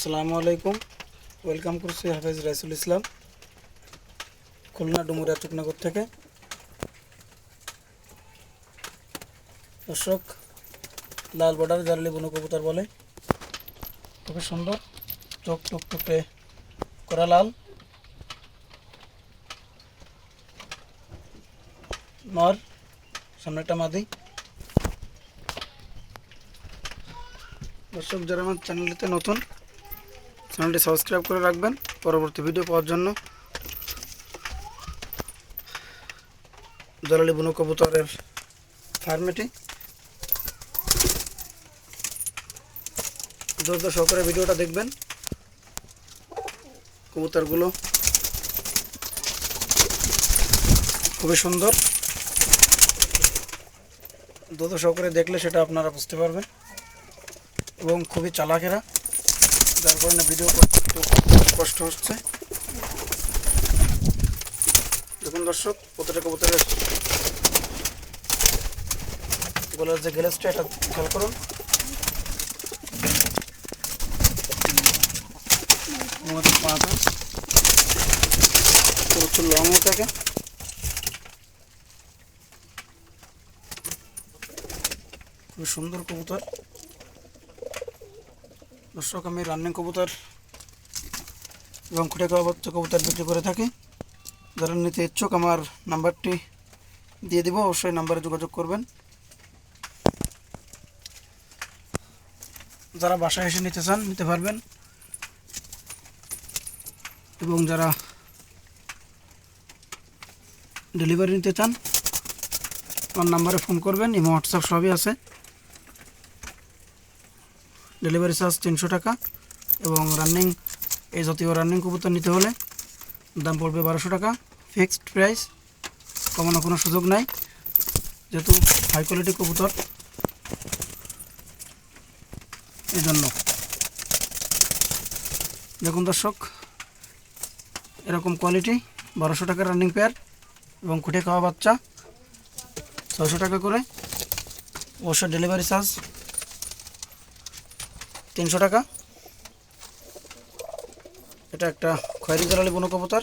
আসসালামু আলাইকুম। ওয়েলকাম করছি হাফেজ রাইসুল ইসলাম, খুলনা ডুমুরিয়া চুকনগর থেকে। দর্শক, লাল বর্ডার জারলি বুনো কবুতর বলে। খুবই সুন্দর চোখ টুক টুকরে করা লাল। নর, সামনে একটা মাদি। দর্শক, যারা আমার চ্যানেলটিতে নতুন চ্যানেলটি সাবস্ক্রাইব করে রাখবেন পরবর্তী ভিডিও পাওয়ার জন্য। জলালি বুনো কবুতরের ফার্মেটি ধৈর্য সহকারে ভিডিওটা দেখবেন। কবুতরগুলো খুবই সুন্দর। ধৈর্য সহকারে দেখলে সেটা আপনারা বুঝতে পারবেন। এবং খুবই চালাকেরা। যার কারণে ভিডিও করতে একটু কষ্ট হচ্ছে। দেখুন দর্শক প্রতিটা কবুতরের গলার যে গ্যালেসটা এটা খেয়াল করুন। আমাদের লং হয়ে থাকে। খুব সুন্দর কবুতর। দর্শক, আমি রানিং কবুতর এবং খুঁটে বাচ্চা কবুতর বিক্রি করে থাকি। যারা নিতে ইচ্ছুক, আমার নাম্বারটি দিয়ে দিব, অবশ্যই নাম্বারে যোগাযোগ করবেন। যারা বাসায় এসে নিতে চান, নিতে পারবেন। এবং যারা ডেলিভারি নিতে চান, আমার নাম্বারে ফোন করবেন এবং হোয়াটসঅ্যাপ সবই আছে। ডেলিভারি চার্জ তিনশো টাকা এবং রানিং, এই জাতীয় রানিং কবুতর নিতে হলে দাম পড়বে বারোশো টাকা। ফিক্সড প্রাইস, কমানো কোনো সুযোগ নাই। যেহেতু হাই কোয়ালিটি কবুতর এই জন্য দেখুন দর্শক, এরকম কোয়ালিটি বারোশো টাকা রানিং পেয়ার এবং খুঁটে খাওয়া বাচ্চা, ছয়শো টাকা করে। অবশ্য ডেলিভারি চার্জ তিনশো টাকা। এটা একটা খয়েরি জালালি বনো কবুতর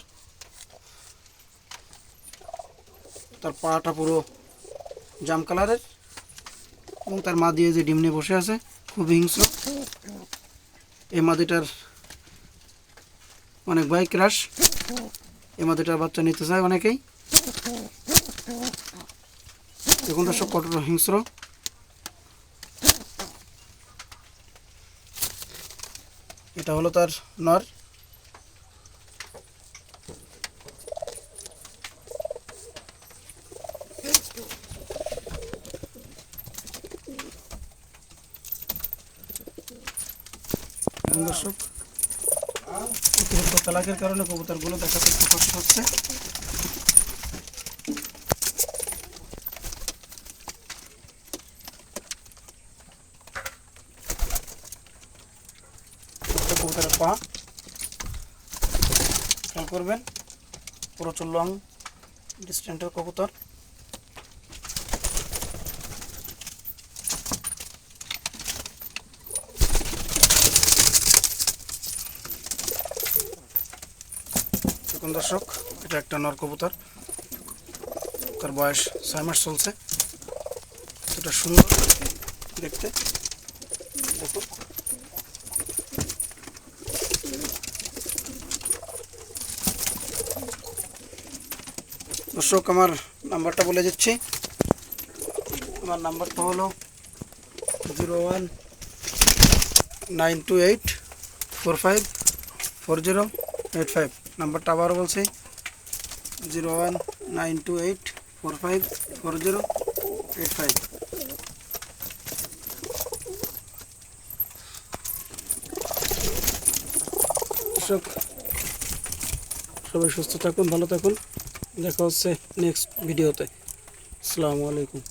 তার পাটা পুরো জাম কালারের। এবং তার মা দিয়ে যে ডিম নিয়ে বসে আছে খুব হিংস্র। এই মাদিটার অনেক বাইক ক্রাশ। এই মাদিটার বাচ্চা নিতে চায় অনেকেই। দেখুন দর্শক কতটা হিংস্র। এটা হলো তার নর। দর্শক তালাকের কারণে কবুতরগুলো দেখাতে একটু কষ্ট হচ্ছে। কবুতরের পা। খেয়াল করবেন প্রচুর লং ডিস্টেন্টের কবুতর। দর্শক, এটা একটা নর কবুতর। তার বয়স ছয় মাস চলছে। এটা সুন্দর দেখতে। দেখুন। দর্শক, আমার নাম্বারটা বলে দিচ্ছি। আমার নাম্বারটা হলো zero one nine two eight four five four zero eight five. নাম্বারটা আবারও বলছি, zero one nine two eight four five four zero eight five. সবাই সুস্থ থাকুন, ভালো থাকুন। দেখা হচ্ছে নেক্সট ভিডিওতে আসসালামু আলাইকুম।